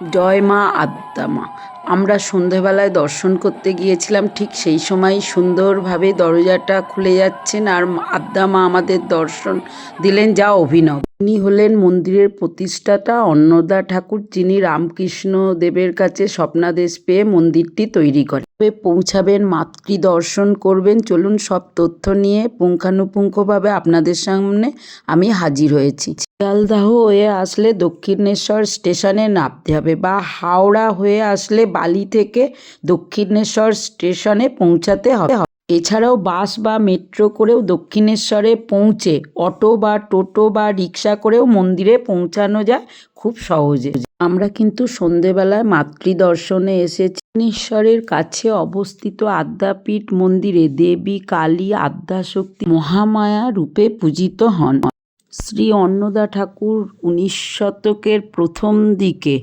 জয় মা আদ্যা মা। আমরা সন্ধেবেলায় দর্শন করতে গিয়েছিলাম, ঠিক সেই সময় সুন্দরভাবে দরজাটা খুলে যাচ্ছেন আর আদ্যা মা আমাদের দর্শন দিলেন, যা অভিনব। তিনি হলেন মন্দিরের প্রতিষ্ঠাতা, অন্নদা ঠাকুর, যিনি রামকৃষ্ণ দেবের কাছে স্বপ্নাদেশ পেয়ে মন্দিরটি তৈরি করেন। পৌঁছাবেন মাতৃ দর্শন করবেন। চলুন সব তথ্য নিয়ে পুঙ্খানুপুঙ্খভাবে আপনাদের সামনে আমি হাজির হয়েছি। শিয়ালদাহ হয়ে আসলে দক্ষিণেশ্বর স্টেশনে নামতে হবে বা হাওড়া হয়ে আসলে বালি থেকে দক্ষিণেশ্বর স্টেশনে পৌঁছাতে হবে। এছাড়াও বাস বা মেট্রো করেও দক্ষিণেশ্বরে পৌঁছে অটো বা টোটো বা রিক্সা করেও মন্দিরে পৌঁছানো যায় খুব সহজে। আমরা কিন্তু সন্ধেবেলায় মাতৃদর্শনে এসেছি। দক্ষিণেশ্বরের কাছে অবস্থিত আদ্যাপীঠ মন্দিরে দেবী, কালী, আদ্যাশক্তি, মহামায়া রূপে পূজিত হন। শ্রী অন্নদা ঠাকুর উনিশ শতকের প্রথম দিকে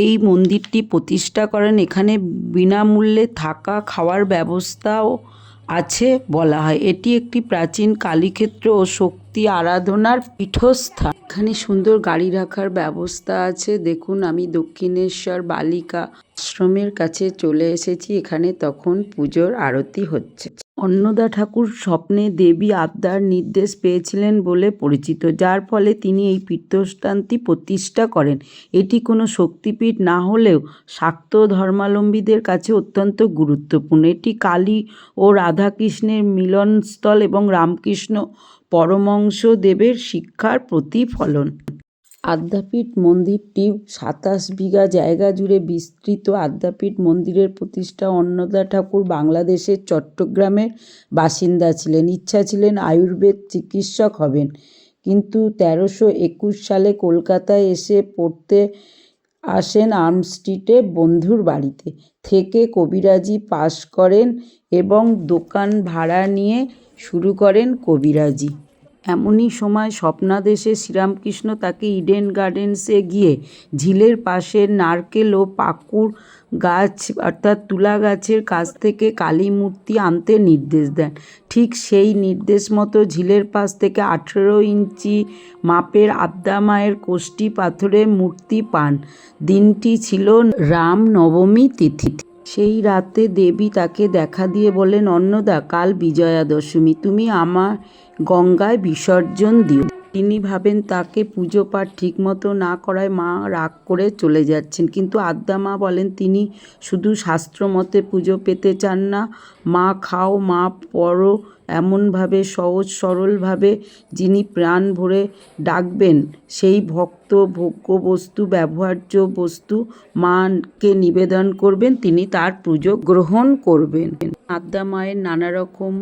এই মন্দিরটি প্রতিষ্ঠা করেন। এখানে বিনামূল্যে থাকা, খাওয়ার ব্যবস্থাও আছে বলা হয়। এটি একটি প্রাচীন কালীক্ষেত্র ও শক্তি আরাধনার পীঠস্থান এখানে সুন্দর গাড়ি রাখার ব্যবস্থা আছে। দেখুন, আমি দক্ষিণেশ্বর বালিকা আশ্রমের কাছে চলে এসেছি। এখানে তখন পুজোর আরতি হচ্ছে। অন্নদা ঠাকুর স্বপ্নে দেবী আদ্যার নির্দেশ পেয়েছিলেন বলে পরিচিত, যার ফলে তিনি এই পীঠস্থানটি প্রতিষ্ঠা করেন। এটি কোনো শক্তিপীঠ না হলেও শাক্ত ধর্মাবলম্বীদের কাছে অত্যন্ত গুরুত্বপূর্ণ। এটি কালী ও রাধাকৃষ্ণের মিলনস্থল এবং রামকৃষ্ণ পরমংশ দেবের শিক্ষার প্রতিফলন। আদ্যাপীঠ মন্দিরটি সাতাশ বিঘা জায়গা জুড়ে বিস্তৃত আদ্যাপীঠ মন্দিরের প্রতিষ্ঠা অন্নদা ঠাকুর বাংলাদেশের চট্টগ্রামের বাসিন্দা ছিলেন। ইচ্ছা ছিলেন আয়ুর্বেদ চিকিৎসক হবেন। কিন্তু তেরোশো একুশ সালে কলকাতায় এসে পড়তে আসেন আর্মস্ট্রিটে বন্ধুর বাড়িতে। থেকে কবিরাজি পাশ করেন এবং দোকান ভাড়া নিয়ে শুরু করেন কবিরাজি। এমনই সময় স্বপ্নাদেশে শ্রীরামকৃষ্ণ তাকে ইডেন গার্ডেন্সে গিয়ে ঝিলের পাশে নারকেল ও পাকুড় গাছ, অর্থাৎ তুলা গাছের কাছ থেকে কালী মূর্তি আনতে নির্দেশ দেন। ঠিক সেই নির্দেশ মতো ঝিলের পাশ থেকে আঠেরো ইঞ্চি মাপের আদ্যা মায়ের কোষ্ঠী পাথরের মূর্তি পান। দিনটি ছিল রাম নবমী তিথি। সেই রাতে দেবী তাকে দেখা দিয়ে বলেন, অন্নদা, কাল বিজয়া দশমী তুমি আমার গঙ্গায় বিসর্জন দিও। তিনি ভাবেন তাকে পুজো পাঠ ঠিকমতো না করায় মা রাগ করে চলে যাচ্ছেন। কিন্তু আদ্যা মা বলেন, তিনি শুধু শাস্ত্র মতে পুজো পেতে চান না। মা খাও, মা পড়ো, এমনভাবে, সহজ সরলভাবে যিনি প্রাণ ভরে ডাকবেন, সেই ভক্ত ভোগ্য বস্তু ব্যবহার্য বস্তু মাকে নিবেদন করবেন, তিনি তার পুজো গ্রহণ করবেন। আদ্যা মায়ের নানা রকম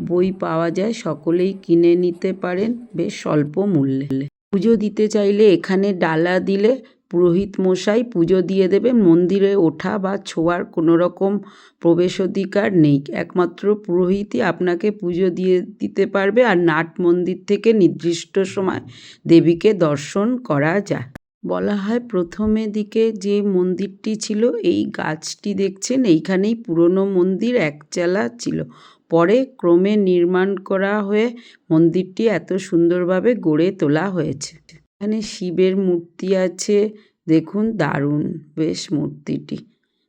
বই পাওয়া যায়, সকলেই কিনে নিতে পারেন বেশ স্বল্প মূল্যে। পুজো দিতে চাইলে এখানে ডালা দিলে পুরোহিত মশাই পুজো দিয়ে দেবে মন্দিরে ওঠা বা ছোঁয়ার কোনো রকম প্রবেশাধিকার নেই। একমাত্র পুরোহিতই আপনাকে পুজো দিয়ে দিতে পারবে আর নাট মন্দির থেকে নির্দিষ্ট সময় দেবীকে দর্শন করা যায়। বলা হয় প্রথমে দিকে যে মন্দিরটি ছিল, এই গাছটি দেখছেন, এইখানেই পুরনো মন্দির, একচালা ছিল। পরে ক্রমে নির্মাণ করা হয়ে মন্দিরটি এত সুন্দরভাবে গড়ে তোলা হয়েছে। এখানে শিবের মূর্তি আছে। দেখুন, দারুণ বেশ মূর্তিটি।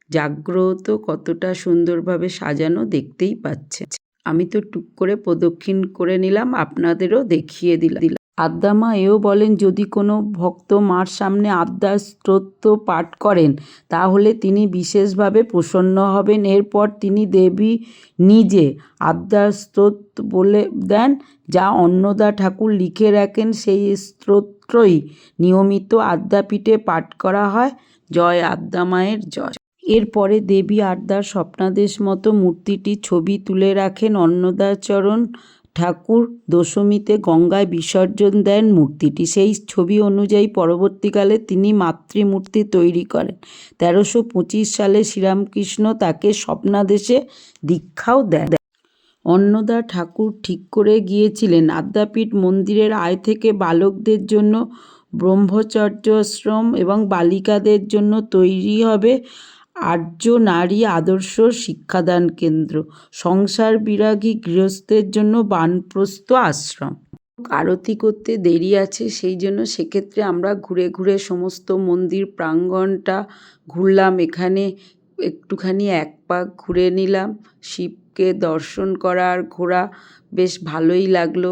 জাগ্রত কতটা সুন্দরভাবে সাজানো দেখতেই পাচ্ছে আমি তো টুক করে প্রদক্ষিণ করে নিলাম, আপনাদেরও দেখিয়ে দিলাম। আদ্যা মা এও বলেন, যদি কোনো ভক্ত মার সামনে আদ্যা স্তোত্র পাঠ করেন, তাহলে তিনি বিশেষভাবে প্রসন্ন হবেন। এরপর তিনি দেবী নিজে আদ্যা স্তোত্র বলে দেন, যা অন্নদা ঠাকুর লিখে রাখেন। সেই স্তোত্রই নিয়মিত আদ্যাপীঠে পাঠ করা হয়। জয় আদ্যা মায়ের জয়। এরপরে দেবী আদ্যার স্বপ্নাদেশ মতো মূর্তিটির ছবি তুলে রাখেন অন্নদাচরণ ঠাকুর দশমীতে গঙ্গায় বিসর্জন দেন মূর্তিটি। সেই ছবি অনুযায়ী পরবর্তীকালে তিনি মাতৃমূর্তি তৈরি করেন। তেরোশো পঁচিশ সালে শ্রীরামকৃষ্ণ তাকে স্বপ্নাদেশে দীক্ষাও দেন। অন্নদা ঠাকুর ঠিক করে গিয়েছিলেন। আদ্যাপীঠ মন্দিরের আয় থেকে বালকদের জন্য ব্রহ্মচর্যাশ্রম এবং বালিকাদের জন্য তৈরি হবে আর্য নারী আদর্শ শিক্ষাদান কেন্দ্র। সংসার বিরাগী গৃহস্থের জন্য বানপ্রস্থ আশ্রম। আরতি করতে দেরি আছে, সেই জন্য সেক্ষেত্রে আমরা ঘুরে ঘুরে সমস্ত মন্দির প্রাঙ্গণটা ঘুরলাম। এখানে একটুখানি এক পাক ঘুরে নিলাম। শিবকে দর্শন করা আর ঘোরা বেশ ভালোই লাগল।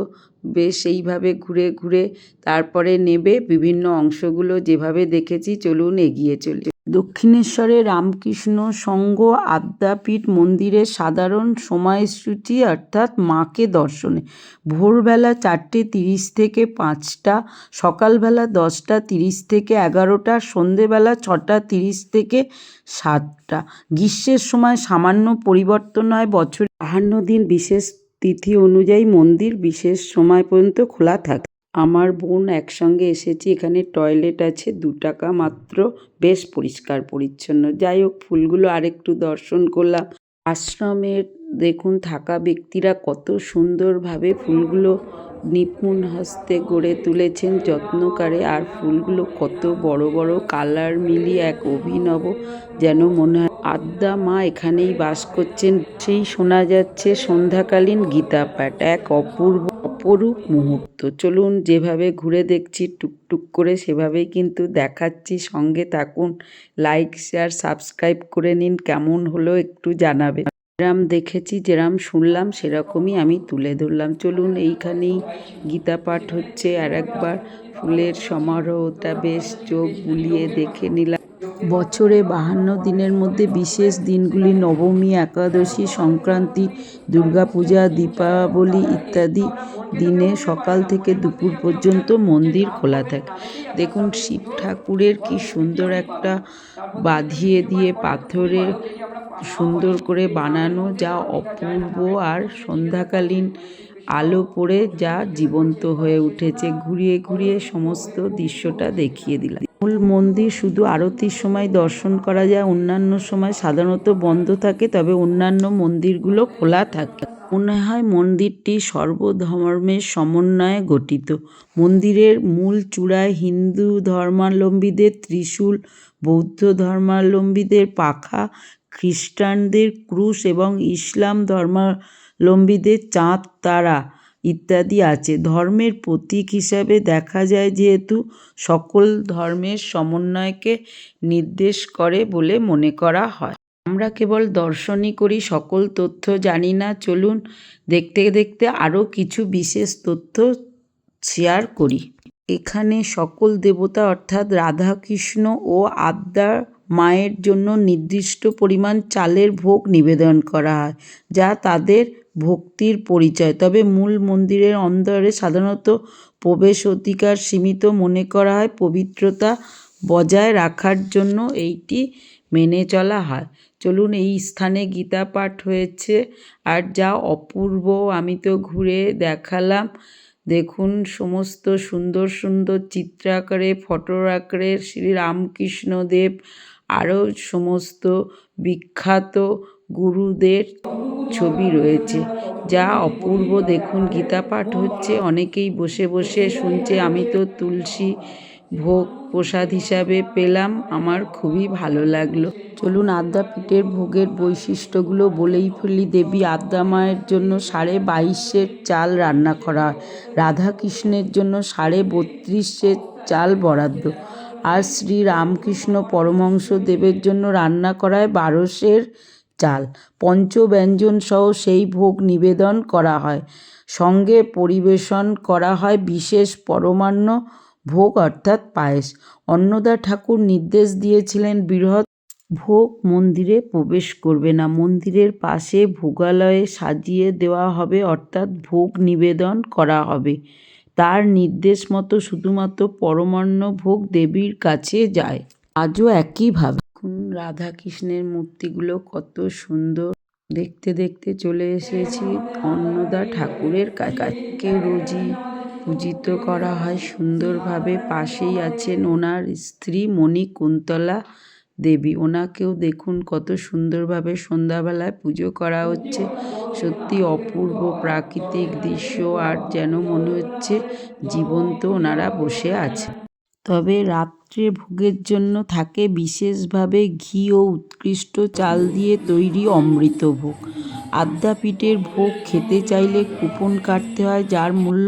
বেশ এইভাবে ঘুরে ঘুরে তারপরে নেবে বিভিন্ন অংশগুলো যেভাবে দেখেছি, চলুন এগিয়ে চলি। দক্ষিণেশ্বরে রামকৃষ্ণ সংঘ আদ্যাপীঠ মন্দিরের সাধারণ সময়সূচি অর্থাৎ মাকে দর্শনে। ভোরবেলা চারটে তিরিশ থেকে পাঁচটা, সকালবেলা দশটা তিরিশ থেকে এগারোটা, সন্ধেবেলা ছটা তিরিশ থেকে সাতটা। গ্রীষ্মের সময় সামান্য পরিবর্তন হয় বছরে। বাহান্ন দিন বিশেষ তিথি অনুযায়ী মন্দির বিশেষ সময় পর্যন্ত খোলা থাকে। আমার বোন একসঙ্গে এসেছি, এখানে টয়লেট আছে, দু টাকা মাত্র। বেশ পরিষ্কার, পরিচ্ছন্ন। যাই হোক, ফুলগুলো আরেকটু দর্শন করলাম। আশ্রমের দেখুন, থাকা ব্যক্তিরা কত সুন্দরভাবে ফুলগুলো নিপুণ হস্তে গড়ে তুলেছেন যত্নকারে আর ফুলগুলো কত বড় বড় কালার মিলিয়ে এক অভিনব যেন মনে হয়। আদ্যা মা এখানেই বাস করছেন। সেই শোনা যাচ্ছে সন্ধ্যাকালীন গীতা পাঠ, এক অপূর্ব অপরূপ মুহূর্ত। চলুন যেভাবে ঘুরে দেখছি, টুকটুক করে সেভাবেই কিন্তু দেখাচ্ছি। সঙ্গে থাকুন, লাইক, শেয়ার, সাবস্ক্রাইব করে নিন। কেমন হলো একটু জানাবেন। যেরাম দেখেছি, যেরাম শুনলাম, সেরকমই আমি তুলে ধরলাম। চলুন এইখানেই গীতা পাঠ হচ্ছে। আর একবার ফুলের সমারোহটা বেশ চোখ বুলিয়ে দেখে নিলাম। বছরে বাহান্ন দিনের মধ্যে বিশেষ দিনগুলি নবমী, একাদশী, সংক্রান্তি, দুর্গাপূজা, দীপাবলি ইত্যাদি দিনে সকাল থেকে দুপুর পর্যন্ত মন্দির খোলা থাকে। দেখুন, শিব ঠাকুরের কি সুন্দর একটা বাঁধিয়ে দিয়ে পাথরে সুন্দর করে বানানো, যা অপূর্ব আর সন্ধ্যাকালীন আলো পড়ে, যা জীবন্ত হয়ে উঠেছে। ঘুরিয়ে ঘুরিয়ে সমস্ত দৃশ্যটা দেখিয়ে দিলাম। মূল মন্দির, শুধু আরতির সময় দর্শন করা যায়, অন্যান্য সময় সাধারণত বন্ধ থাকে, তবে অন্যান্য মন্দিরগুলো খোলা থাকে। মনে হয় মন্দিরটি সর্বধর্মের সমন্বয়ে গঠিত। মন্দিরের মূল চূড়ায় হিন্দু ধর্মাবলম্বীদের ত্রিশূল, বৌদ্ধ ধর্মাবলম্বীদের পাখা, খ্রিস্টানদের ক্রুশ এবং ইসলাম ধর্মাবলম্বীদের চাঁদ তারা ইত্যাদি আছে। ধর্মের প্রতীক হিসাবে দেখা যায় যেহেতু সকল ধর্মের সমন্বয়কে নির্দেশ করে বলে মনে করা হয়। আমরা কেবল দর্শনই করি, সকল তথ্য জানি না। চলুন দেখতে দেখতে আরও কিছু বিশেষ তথ্য শেয়ার করি। এখানে সকল দেবতা অর্থাৎ রাধাকৃষ্ণ ও আদ্যা মায়ের জন্য নির্দিষ্ট পরিমাণ চালের ভোগ নিবেদন করা হয়, যা তাদের ভক্তির পরিচয়। তবে মূল মন্দিরের অন্দরে সাধারণত প্রবেশ অধিকার সীমিত মনে করা হয়, পবিত্রতা বজায় রাখার জন্য এইটি মেনে চলা হয়। চলুন, এই স্থানে গীতা পাঠ হয়েছে। আর যা অপূর্ব, আমি তো ঘুরে দেখালাম। দেখুন, সমস্ত সুন্দর সুন্দর চিত্র আকারে ফটোর আকারে শ্রী রামকৃষ্ণদেব আরও সমস্ত বিখ্যাত গুরুদের ছবি রয়েছে। যা অপূর্ব। দেখুন, গীতা পাঠ হচ্ছে। অনেকেই বসে বসে শুনছে, আমি তো তুলসী ভোগ প্রসাদ হিসাবে পেলাম। আমার খুবই ভালো লাগল। চলুন আদ্যাপীঠের ভোগের বৈশিষ্ট্যগুলো বলেই ফেলি। দেবী আদ্যা মায়ের জন্য সাড়ে বাইশের চাল রান্না করা হয় রাধাকৃষ্ণের জন্য সাড়ে বত্রিশের চাল বরাদ্দ, আর শ্রী রামকৃষ্ণ পরমহংস দেবের জন্য রান্না করায় বারোশের চাল। পঞ্চব্যঞ্জন সহ সেই ভোগ নিবেদন করা হয়। সঙ্গে পরিবেশন করা হয় বিশেষ পরমান্ন ভোগ অর্থাৎ পায়েস। অন্নদা ঠাকুর নির্দেশ দিয়েছিলেন বৃহৎ ভোগ মন্দিরে প্রবেশ করবে না। মন্দিরের পাশে ভোগালয়ে সাজিয়ে দেওয়া হবে অর্থাৎ ভোগ নিবেদন করা হবে। তার নির্দেশ মতো শুধুমাত্র পরমান্ন ভোগ দেবীর কাছে যায়। আজও একইভাবে দেখুন রাধাকৃষ্ণের মূর্তিগুলো কত সুন্দর। দেখতে দেখতে চলে এসেছি অন্নদা ঠাকুরের কাছে রোজই পূজিত করা হয়। সুন্দরভাবে পাশেই আছেন ওনার স্ত্রী মণিকুন্তলা দেবী। ওনাকেও দেখুন কত সুন্দরভাবে সন্ধ্যাবেলায় পুজো করা হচ্ছে। সত্যি অপূর্ব প্রাকৃতিক দৃশ্য আর যেন মনে হচ্ছে জীবন্ত ওনারা বসে আছে তবে রাত্রে ভোগের জন্য থাকে বিশেষভাবে ঘি ও উৎকৃষ্ট চাল দিয়ে তৈরি অমৃত ভোগ আদ্যাপীঠের ভোগ খেতে চাইলে কুপন কাটতে হয়, যার মূল্য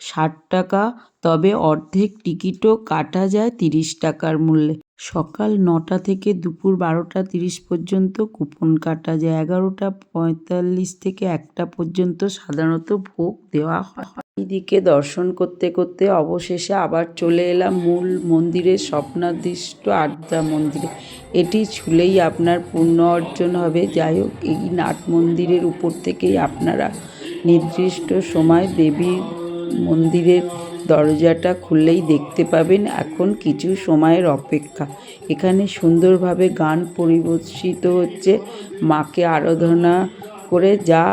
ষাট টাকা। তবে অর্ধেক টিকিটও কাটা যায় তিরিশ টাকার মূল্যে। সকাল নটা থেকে দুপুর বারোটা তিরিশ পর্যন্ত কুপন কাটা যায়। এগারোটা পঁয়তাল্লিশ থেকে একটা পর্যন্ত সাধারণত ভোগ দেওয়া হয়। এইদিকে দর্শন করতে করতে অবশেষে আবার চলে এলাম মূল মন্দিরের স্বপ্নাদিষ্ট আদ্যা মন্দিরে। এটি ছুলেই আপনার পুণ্য অর্জন হবে। যাই হোক, এই নাট মন্দিরের উপর থেকেই আপনারা নির্দিষ্ট সময় দেবীর মন্দিরের দরজাটা খুললেই দেখতে পাবেন। এখন কিছু সময়ের অপেক্ষা। এখানে সুন্দরভাবে গান পরিবেশিত হচ্ছে। মাকে আরাধনা করে যা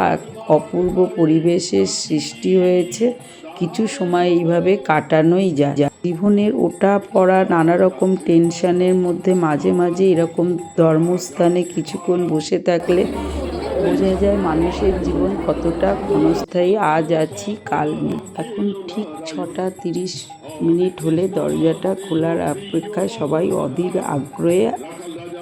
অপূর্ব পরিবেশের সৃষ্টি হয়েছে, কিছু সময় এইভাবে কাটানোই যায়। জীবনের ওটা পড়া নানা রকম টেনশনের মধ্যে মাঝে মাঝে এরকম ধর্মস্থানে কিছুক্ষণ বসে থাকলে বোঝা যায় মানুষের জীবন কতটা ক্ষণস্থায়ী। আজ আছি, কাল নেই। এখন ঠিক ছটা তিরিশ মিনিট হলে দরজাটা খোলার অপেক্ষায় সবাই অধীর আগ্রহে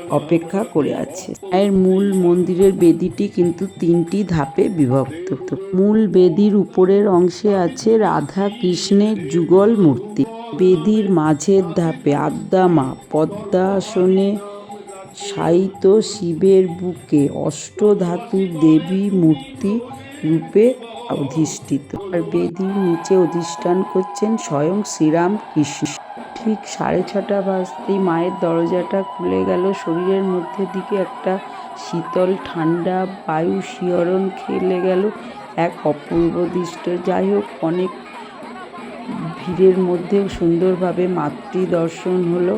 অপেক্ষা করে আছে। এর মূল মন্দিরের বেদিটি কিন্তু তিনটি ধাপে বিভক্ত। মূল বেদির উপরের অংশে আছে রাধা কৃষ্ণের যুগল মূর্তি। বেদির মাঝের ধাপে আদ্যামা পদ্মাসনে শায়িত শিবের বুকে অষ্টধাতুর দেবী মূর্তি রূপে অধিষ্ঠিত। আর বেদির নিচে অধিষ্ঠান করছেন স্বয়ং শ্রীরাম কৃষ্ণ। ঠিক সাড়ে ছটা বাজতেই মায়ের দরজাটা খুলে গেল। শরীরের মধ্যে দিকে একটা শীতল, ঠান্ডা বায়ু শিহরণ খেলে গেল এক অপূর্ব দৃষ্ট। যাই হোক, অনেক ভিড়ের মধ্যে সুন্দরভাবে মাতৃ দর্শন হলো।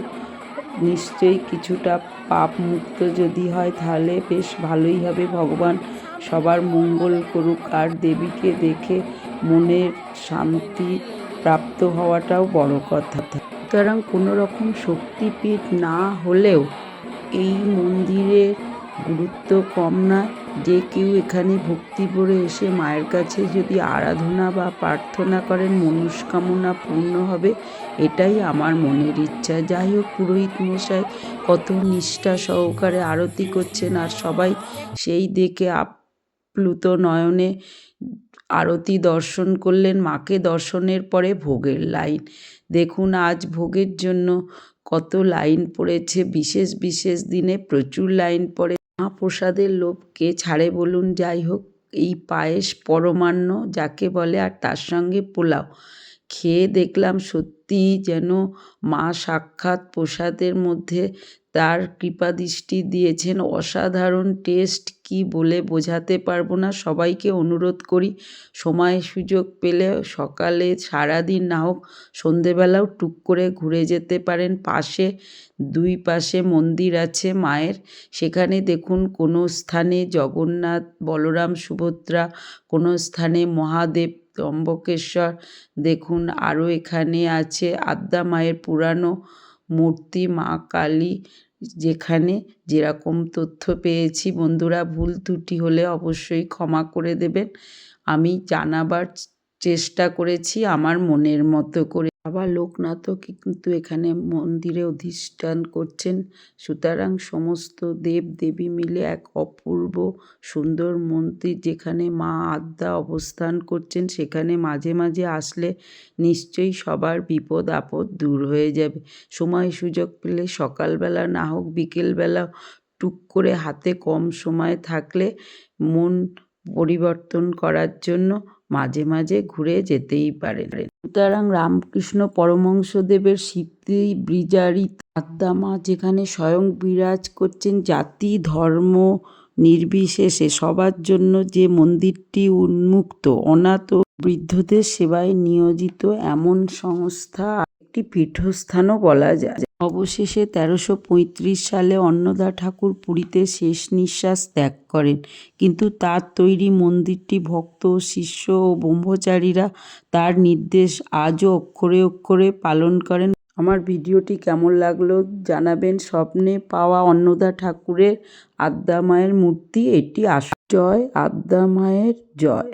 নিশ্চয়ই কিছুটা পাপ মুক্ত যদি হয়, তাহলে বেশ ভালোই হবে। ভগবান সবার মঙ্গল করুক, আর দেবীকে দেখে মনের শান্তি প্রাপ্ত হওয়াটাও বড় কথা। সুতরাং কোনো রকম শক্তিপীঠ না হলেও এই মন্দিরের গুরুত্ব কম নয় যে কেউ এখানে ভক্তি ভরে এসে মায়ের কাছে যদি আরাধনা বা প্রার্থনা করেন, মনস্কামনা পূর্ণ হবে, এটাই আমার মনের ইচ্ছা। যাই হোক, পুরোহিত মশাই কত নিষ্ঠা সহকারে আরতি করছেন, আর সবাই সেই দেখে আপ্লুত নয়নে আরতি দর্শন করলেন। মাকে দর্শনের পরে ভোগের লাইন। দেখুন আজ ভোগের জন্য কত লাইন পড়েছে। বিশেষ বিশেষ দিনে প্রচুর লাইন পড়ে। মহাপ্রসাদের লোভকে ছাড়ে বলুন? যাই হোক, এই পায়েস পরমান্ন যাকে বলে, আর তার সঙ্গে পোলাও। খেয়ে দেখলাম সত্যি যেন মা সাক্ষাৎ প্রসাদের মধ্যে তার কৃপাদৃষ্টি দিয়েছেন। অসাধারণ টেস্ট, কি বলে বোঝাতে পারব না। সবাইকে অনুরোধ করি, সময় সুযোগ পেলে সকালে সারাদিন না হোক, সন্ধেবেলাও টুক করে ঘুরে যেতে পারেন। পাশে, দুই পাশে মন্দির আছে মায়ের। সেখানে দেখুন, কোনো স্থানে জগন্নাথ, বলরাম, সুভদ্রা, কোনো স্থানে মহাদেব ত্রম্বকেশ্বর। দেখুন, আরও এখানে আছে আদ্যা মায়ের পুরানো মূর্তি, মা কালী, যেখানে যেরকম তথ্য পেয়েছি। বন্ধুরা, ভুল ত্রুটি হলে অবশ্যই ক্ষমা করে দেবেন। আমি জানাবার চেষ্টা করেছি আমার মনের মতো করে। বাবা লোকনাথও কিন্তু এখানে মন্দিরে অধিষ্ঠান করছেন। সুতরাং সমস্ত দেব দেবী মিলে এক অপূর্ব সুন্দর মন্দির যেখানে মা আদ্যা অবস্থান করছেন, সেখানে মাঝে মাঝে আসলে নিশ্চয়ই সবার বিপদ আপদ দূর হয়ে যাবে। সময় সুযোগ পেলে সকালবেলা না হোক বিকেলবেলা টুক করে হাতে কম সময় থাকলে মন পরিবর্তন করার জন্য মাঝে মাঝে ঘুরে যেতেই পারেন সুতরাং রামকৃষ্ণ পরমহংসদেবের সিদ্ধি বিজারিত আত্মামা যেখানে স্বয়ং বিরাজ করছেন জাতি, ধর্ম নির্বিশেষে সবার জন্য যে মন্দিরটি উন্মুক্ত, অনাথ বৃদ্ধদের সেবায় নিয়োজিত এমন সংস্থা একটি পীঠস্থানও বলা যায়। অবশেষে তেরোশো সালে অন্নদা ঠাকুর পুরীতে শেষ নিঃশ্বাস ত্যাগ করেন। কিন্তু তার তৈরি মন্দিরটি ভক্ত, শিষ্য ও ব্রহ্মচারীরা তার নির্দেশ আজও অক্ষরে অক্ষরে পালন করেন। আমার ভিডিওটি কেমন লাগল জানাবেন স্বপ্নে পাওয়া অন্নদা ঠাকুরের আদ্যা মায়ের মূর্তি, এটি আস জয়, আদ্যা মায়ের জয়।